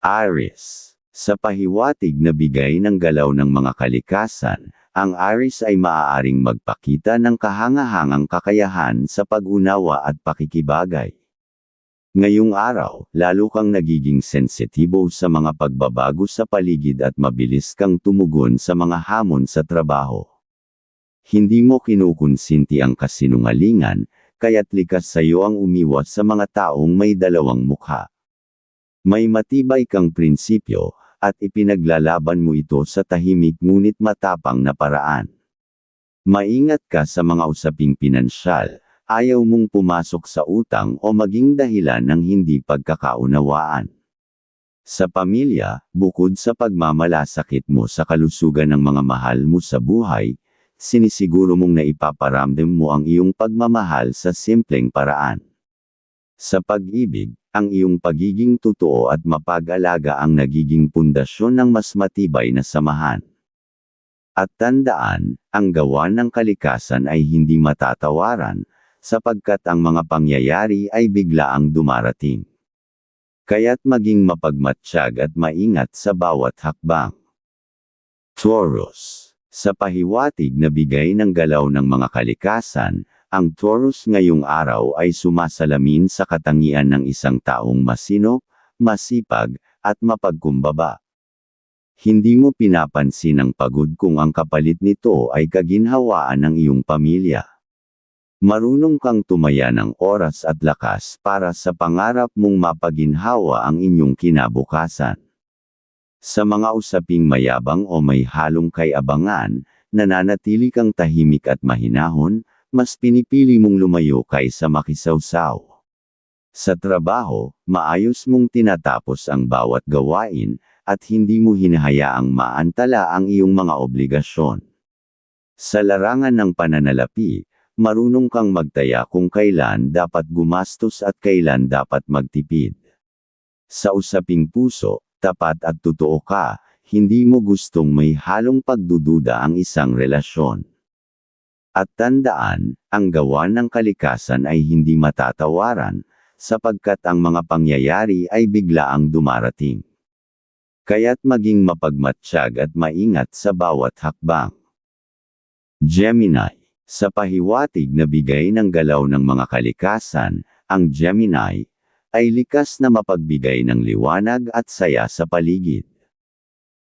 Aries. Sa pahiwatig na bigay ng galaw ng mga kalikasan, ang Aries ay maaaring magpakita ng kahangahangang kakayahan sa pag-unawa at pakikibagay. Ngayong araw, lalo kang nagiging sensitibo sa mga pagbabago sa paligid at mabilis kang tumugon sa mga hamon sa trabaho. Hindi mo kinukonsinti ang kasinungalingan, kaya't likas sa iyo ang umiwas sa mga taong may dalawang mukha. May matibay kang prinsipyo, at ipinaglalaban mo ito sa tahimik ngunit matapang na paraan. Maingat ka sa mga usaping pinansyal, ayaw mong pumasok sa utang o maging dahilan ng hindi pagkakaunawaan. Sa pamilya, bukod sa pagmamalasakit mo sa kalusugan ng mga mahal mo sa buhay, sinisiguro mong naipaparamdam mo ang iyong pagmamahal sa simpleng paraan. Sa pag-ibig, ang iyong pagiging totoo at mapag-alaga ang nagiging pundasyon ng mas matibay na samahan. At tandaan, ang gawa ng kalikasan ay hindi matatawaran, sapagkat ang mga pangyayari ay biglaang dumarating. Kaya't maging mapagmatsyag at maingat sa bawat hakbang. Taurus Sa pahiwatig na bigay ng galaw ng mga kalikasan, ang Taurus ngayong araw ay sumasalamin sa katangian ng isang taong masinop, masipag, at mapagkumbaba. Hindi mo pinapansin ang pagod kung ang kapalit nito ay kaginhawaan ng iyong pamilya. Marunong kang tumaya ng oras at lakas para sa pangarap mong mapaginhawa ang inyong kinabukasan. Sa mga usaping mayabang o may halong kay abangan, nananatili kang tahimik at mahinahon, mas pinipili mong lumayo kaysa makisawsaw. Sa trabaho, maayos mong tinatapos ang bawat gawain, at hindi mo hinahayaang maantala ang iyong mga obligasyon. Sa larangan ng pananalapi, marunong kang magtaya kung kailan dapat gumastos at kailan dapat magtipid. Sa usaping puso, tapat at totoo ka, hindi mo gustong may halong pagdududa ang isang relasyon. At tandaan, ang gawa ng kalikasan ay hindi matatawaran, sapagkat ang mga pangyayari ay biglaang dumarating. Kaya't maging mapagmatsyag at maingat sa bawat hakbang. Gemini Sa pahiwatig na bigay ng galaw ng mga kalikasan, ang Gemini, ay likas na mapagbigay ng liwanag at saya sa paligid.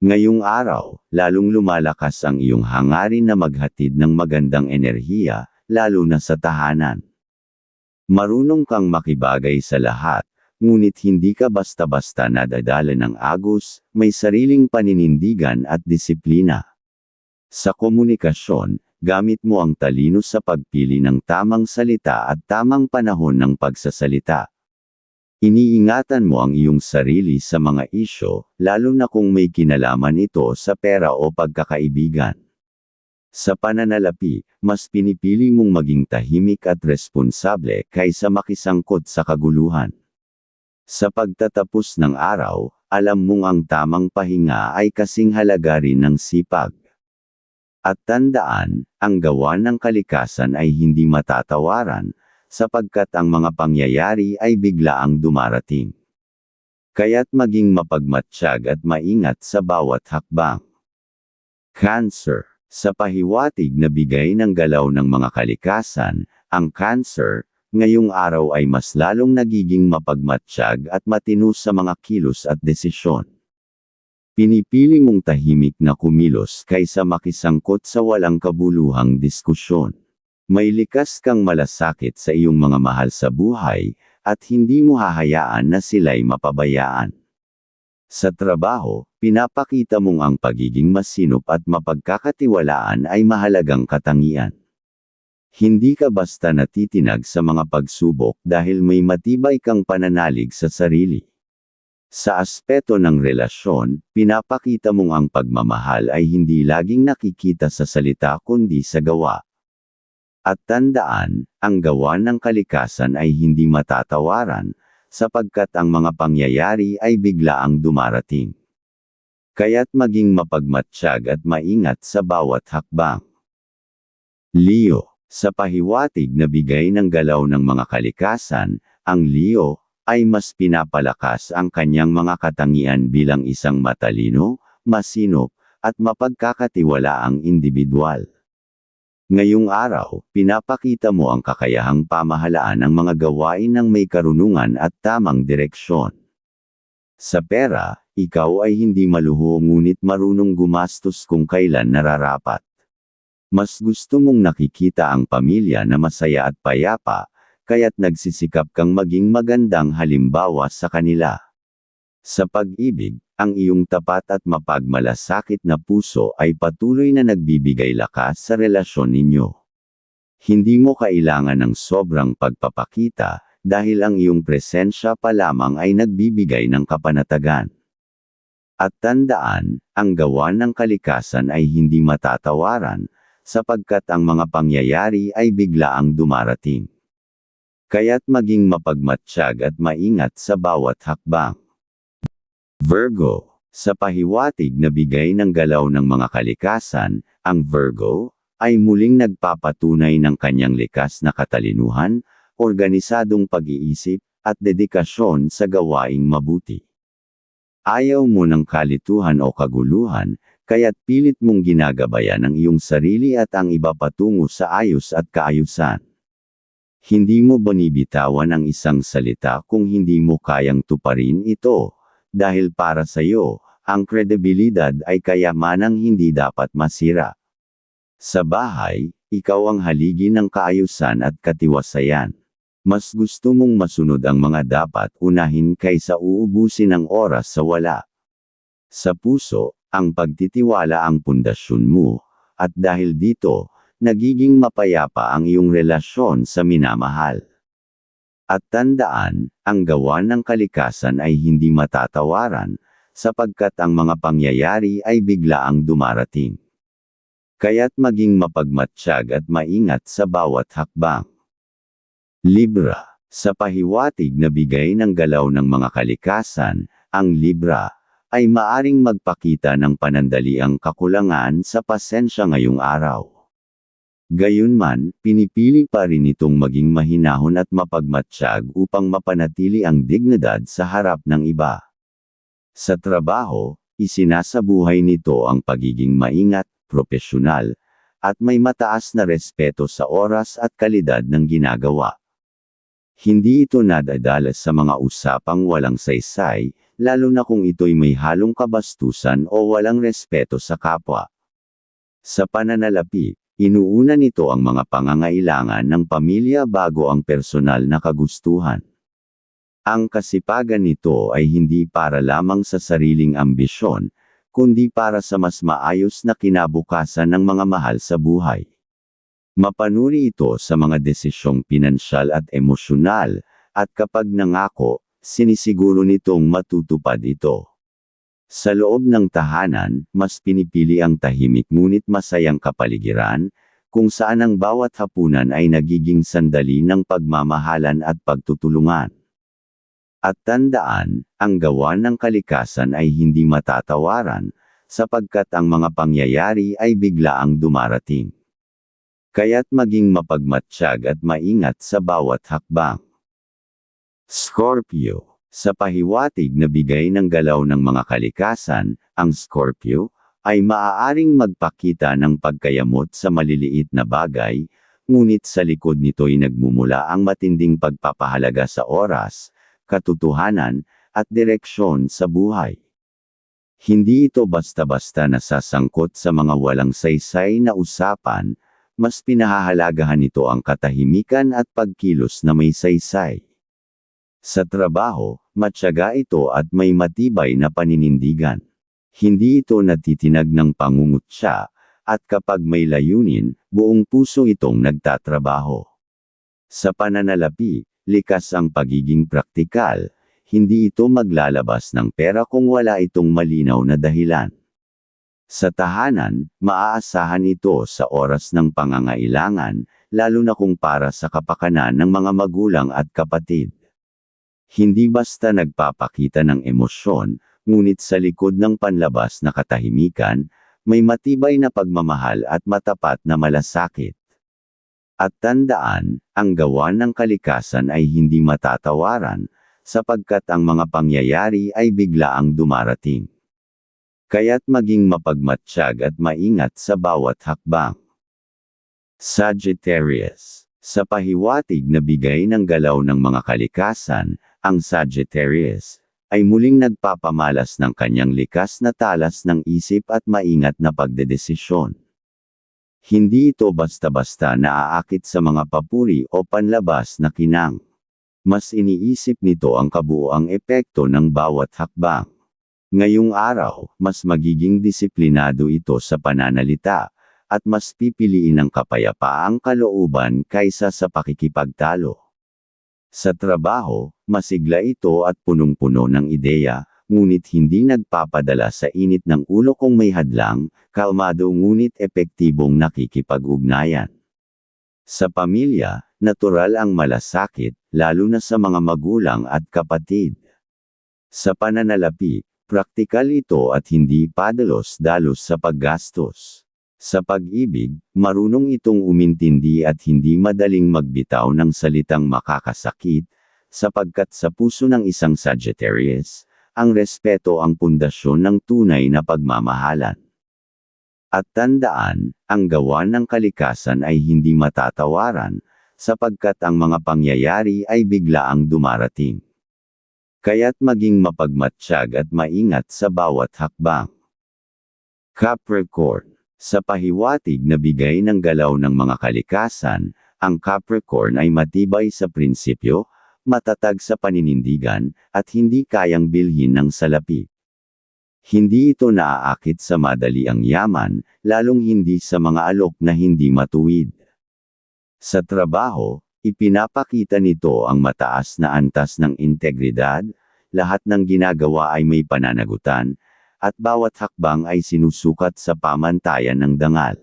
Ngayong araw, lalong lumalakas ang iyong hangarin na maghatid ng magandang enerhiya, lalo na sa tahanan. Marunong kang makibagay sa lahat, ngunit hindi ka basta-basta nadadala ng agos, may sariling paninindigan at disiplina. Sa komunikasyon, gamit mo ang talino sa pagpili ng tamang salita at tamang panahon ng pagsasalita. Iniingatan mo ang iyong sarili sa mga isyo, lalo na kung may kinalaman ito sa pera o pagkakaibigan. Sa pananalapi, mas pinipili mong maging tahimik at responsable kaysa makisangkot sa kaguluhan. Sa pagtatapos ng araw, alam mong ang tamang pahinga ay kasing halaga rin ng sipag. At tandaan, ang gawa ng kalikasan ay hindi matatawaran, sapagkat ang mga pangyayari ay biglaang dumarating. Kaya't maging mapagmatsyag at maingat sa bawat hakbang. Cancer Sa pahiwatig na bigay ng galaw ng mga kalikasan, ang cancer, ngayong araw ay mas lalong nagiging mapagmatsyag at matino sa mga kilos at desisyon. Pinipili mong tahimik na kumilos kaysa makisangkot sa walang kabuluhang diskusyon. May likas kang malasakit sa iyong mga mahal sa buhay, at hindi mo hahayaan na sila'y mapabayaan. Sa trabaho, pinapakita mong ang pagiging masinop at mapagkakatiwalaan ay mahalagang katangian. Hindi ka basta natitinag sa mga pagsubok dahil may matibay kang pananalig sa sarili. Sa aspeto ng relasyon, pinapakita mong ang pagmamahal ay hindi laging nakikita sa salita kundi sa gawa. At tandaan, ang gawa ng kalikasan ay hindi matatawaran, sapagkat ang mga pangyayari ay biglaang dumarating. Kaya't maging mapagmatsyag at maingat sa bawat hakbang. Leo, sa pahiwatig na bigay ng galaw ng mga kalikasan, ang Leo, ay mas pinapalakas ang kanyang mga katangian bilang isang matalino, masinop, at mapagkakatiwalaang individual. Ngayong araw, pinapakita mo ang kakayahang pamahalaan ng mga gawain ng may karunungan at tamang direksyon. Sa pera, ikaw ay hindi maluho ngunit marunong gumastos kung kailan nararapat. Mas gusto mong nakikita ang pamilya na masaya at payapa, kaya't nagsisikap kang maging magandang halimbawa sa kanila. Sa pag-ibig, ang iyong tapat at mapagmalasakit na puso ay patuloy na nagbibigay lakas sa relasyon ninyo. Hindi mo kailangan ng sobrang pagpapakita, dahil ang iyong presensya pa lamang ay nagbibigay ng kapanatagan. At tandaan, ang gawa ng kalikasan ay hindi matatawaran, sapagkat ang mga pangyayari ay biglaang dumarating. Kaya't maging mapagmatsyag at maingat sa bawat hakbang. Virgo, sa pahiwatig na bigay ng galaw ng mga kalikasan, ang Virgo, ay muling nagpapatunay ng kanyang likas na katalinuhan, organisadong pag-iisip, at dedikasyon sa gawaing mabuti. Ayaw mo ng kalituhan o kaguluhan, kaya't pilit mong ginagabayan ang iyong sarili at ang iba patungo sa ayos at kaayusan. Hindi mo binibitawan ang isang salita kung hindi mo kayang tuparin ito, dahil para sa iyo, ang kredibilidad ay kayamanang hindi dapat masira. Sa bahay, ikaw ang haligi ng kaayusan at katiwasayan. Mas gusto mong masunod ang mga dapat unahin kaysa uubusin ang oras sa wala. Sa puso, ang pagtitiwala ang pundasyon mo, at dahil dito, nagiging mapayapa ang iyong relasyon sa minamahal. At tandaan, ang gawa ng kalikasan ay hindi matatawaran, sapagkat ang mga pangyayari ay biglaang dumarating. Kaya't maging mapagmatsyag at maingat sa bawat hakbang. Libra, sa pahiwatig na bigay ng galaw ng mga kalikasan, ang Libra, ay maaring magpakita ng panandaliang kakulangan sa pasensya ngayong araw. Gayunman, pinipili pa rin itong maging mahinahon at mapagmatsyag upang mapanatili ang dignidad sa harap ng iba. Sa trabaho, isinasabuhay nito ang pagiging maingat, propesyonal, at may mataas na respeto sa oras at kalidad ng ginagawa. Hindi ito nadadalas sa mga usapang walang saysay, lalo na kung ito'y may halong kabastusan o walang respeto sa kapwa. Sa pananalapi, Inuuna nito ang mga pangangailangan ng pamilya bago ang personal na kagustuhan. Ang kasipagan nito ay hindi para lamang sa sariling ambisyon, kundi para sa mas maayos na kinabukasan ng mga mahal sa buhay. Mapanuri ito sa mga desisyong pinansyal at emosyonal, at kapag nangako, sinisiguro nitong matutupad ito. Sa loob ng tahanan, mas pinipili ang tahimik ngunit masayang kapaligiran, kung saan ang bawat hapunan ay nagiging sandali ng pagmamahalan at pagtutulungan. At tandaan, ang gawa ng kalikasan ay hindi matatawaran, sapagkat ang mga pangyayari ay biglaang dumarating. Kaya't maging mapagmatsyag at maingat sa bawat hakbang. Scorpio sa pahiwatig na bigay ng galaw ng mga kalikasan, ang Scorpio, ay maaaring magpakita ng pagkayamot sa maliliit na bagay, ngunit sa likod nito'y nagmumula ang matinding pagpapahalaga sa oras, katotohanan, at direksyon sa buhay. Hindi ito basta-basta nasasangkot sa mga walang saysay na usapan, mas pinahahalagahan nito ang katahimikan at pagkilos na may saysay. Sa trabaho, matyaga ito at may matibay na paninindigan. Hindi ito natitinag ng pangungutya, at kapag may layunin, buong puso itong nagtatrabaho. Sa pananalapi, likas ang pagiging praktikal, hindi ito maglalabas ng pera kung wala itong malinaw na dahilan. Sa tahanan, maaasahan ito sa oras ng pangangailangan, lalo na kung para sa kapakanan ng mga magulang at kapatid. Hindi basta nagpapakita ng emosyon, ngunit sa likod ng panlabas na katahimikan, may matibay na pagmamahal at matapat na malasakit. At tandaan, ang gawa ng kalikasan ay hindi matatawaran, sapagkat ang mga pangyayari ay biglaang dumarating. Kaya't maging mapagmatsyag at maingat sa bawat hakbang. Sagittarius Sa pahiwatig na bigay ng galaw ng mga kalikasan, ang Sagittarius ay muling nagpapamalas ng kanyang likas na talas ng isip at maingat na pagdedesisyon. Hindi ito basta-basta naaakit sa mga papuri o panlabas na kinang. Mas iniisip nito ang kabuoang epekto ng bawat hakbang. Ngayong araw, mas magiging disiplinado ito sa pananalita, at mas pipiliin ang kapayapaang kalooban kaysa sa pakikipagtalo. Sa trabaho, masigla ito at punong-puno ng ideya, ngunit hindi nagpapadala sa init ng ulo kung may hadlang, kalmado ngunit epektibong nakikipag-ugnayan. Sa pamilya, natural ang malasakit, lalo na sa mga magulang at kapatid. Sa pananalapi, praktikal ito at hindi padalos-dalos sa paggastos. Sa pag-ibig, marunong itong umintindi at hindi madaling magbitaw ng salitang makakasakit, sapagkat sa puso ng isang Sagittarius, ang respeto ang pundasyon ng tunay na pagmamahalan. At tandaan, ang gawa ng kalikasan ay hindi matatawaran, sapagkat ang mga pangyayari ay biglaang dumarating. Kaya't maging mapagmatsyag at maingat sa bawat hakbang. Capricorn sa pahiwatig na bigay ng galaw ng mga kalikasan, ang Capricorn ay matibay sa prinsipyo, matatag sa paninindigan, at hindi kayang bilhin ng salapi. Hindi ito naaakit sa madali ang yaman, lalong hindi sa mga alok na hindi matuwid. Sa trabaho, ipinapakita nito ang mataas na antas ng integridad, lahat ng ginagawa ay may pananagutan, at bawat hakbang ay sinusukat sa pamantayan ng dangal.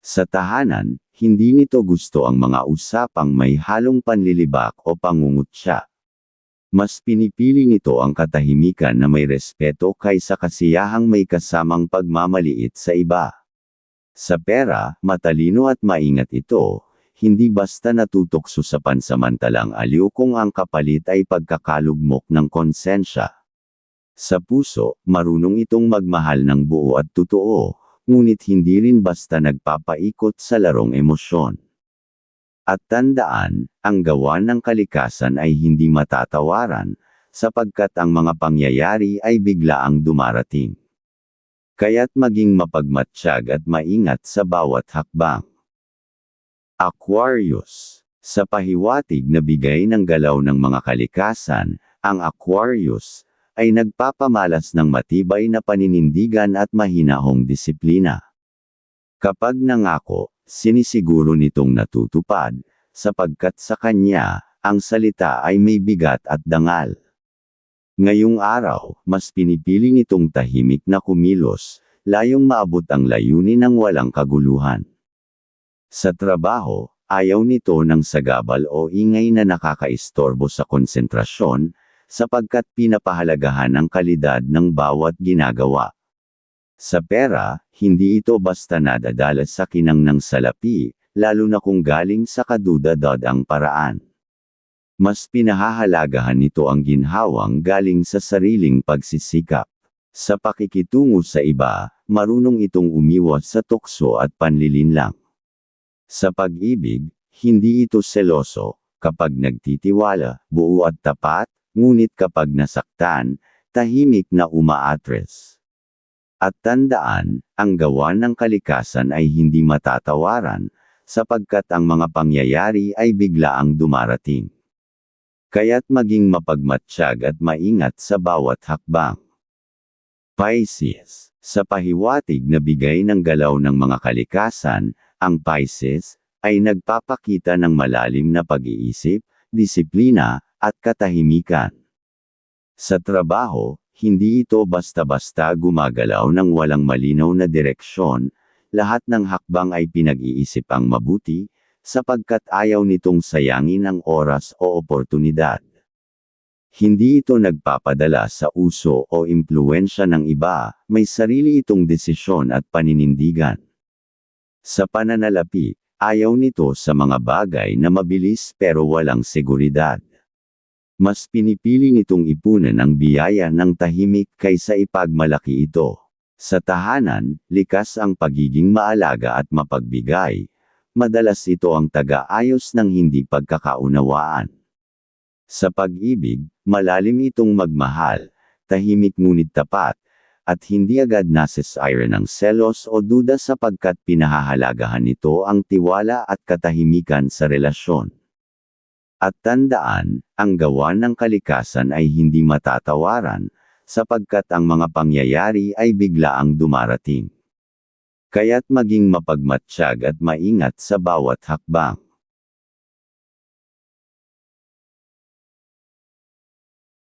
Sa tahanan, hindi nito gusto ang mga usapang may halong panlilibak o pangungutya. Mas pinipili nito ang katahimikan na may respeto kaysa kasiyahang may kasamang pagmamaliit sa iba. Sa pera, matalino at maingat ito, hindi basta natutokso sa pansamantalang aliw kung ang kapalit ay pagkakalugmok ng konsensya. Sa puso, marunong itong magmahal ng buo at totoo, ngunit hindi rin basta nagpapaikot sa larong emosyon. At tandaan, ang gawa ng kalikasan ay hindi matatawaran, sapagkat ang mga pangyayari ay biglaang dumarating. Kaya't maging mapagmatsyag at maingat sa bawat hakbang. Aquarius Sa pahiwatig na bigay ng galaw ng mga kalikasan, ang Aquarius, ay nagpapamalas ng matibay na paninindigan at mahinahong disiplina. Kapag nangako, sinisiguro nitong natutupad, sapagkat sa kanya, ang salita ay may bigat at dangal. Ngayong araw, mas pinipili nitong tahimik na kumilos, layong maabot ang layunin ng walang kaguluhan. Sa trabaho, ayaw nito ng sagabal o ingay na nakakaistorbo sa konsentrasyon, sapagkat pinapahalagahan ang kalidad ng bawat ginagawa. Sa pera, hindi ito basta nadadala sa kinang ng salapi, lalo na kung galing sa kadudadad ang paraan. Mas pinahahalagahan nito ang ginhawang galing sa sariling pagsisikap. Sa pakikitungo sa iba, marunong itong umiwas sa tukso at panlilinlang. Sa pag-ibig, hindi ito seloso, kapag nagtitiwala, buo at tapat, ngunit kapag nasaktan, tahimik na umaatres. At tandaan, ang gawa ng kalikasan ay hindi matatawaran, sapagkat ang mga pangyayari ay biglaang dumarating. Kaya't maging mapagmatsyag at maingat sa bawat hakbang. Pisces Sa pahiwatig na bigay ng galaw ng mga kalikasan, ang Pisces, ay nagpapakita ng malalim na pag-iisip, disiplina, at katahimikan. Sa trabaho, hindi ito basta-basta gumagalaw ng walang malinaw na direksyon, lahat ng hakbang ay pinag-iisip ang mabuti, sapagkat ayaw nitong sayangin ang oras o oportunidad. Hindi ito nagpapadala sa uso o impluensya ng iba, may sarili itong desisyon at paninindigan. Sa pananalapi, ayaw nito sa mga bagay na mabilis pero walang seguridad. Mas pinipili nitong ipunan ang biyaya ng tahimik kaysa ipagmalaki ito. Sa tahanan, likas ang pagiging maalaga at mapagbigay. Madalas ito ang taga-ayos ng hindi pagkakaunawaan. Sa pag-ibig, malalim itong magmahal, tahimik ngunit tapat, at hindi agad nasisire ng selos o duda sapagkat pinahahalagahan nito ang tiwala at katahimikan sa relasyon. At tandaan, ang gawa ng kalikasan ay hindi matatawaran, sapagkat ang mga pangyayari ay biglaang dumarating. Kaya't maging mapagmatsyag at maingat sa bawat hakbang.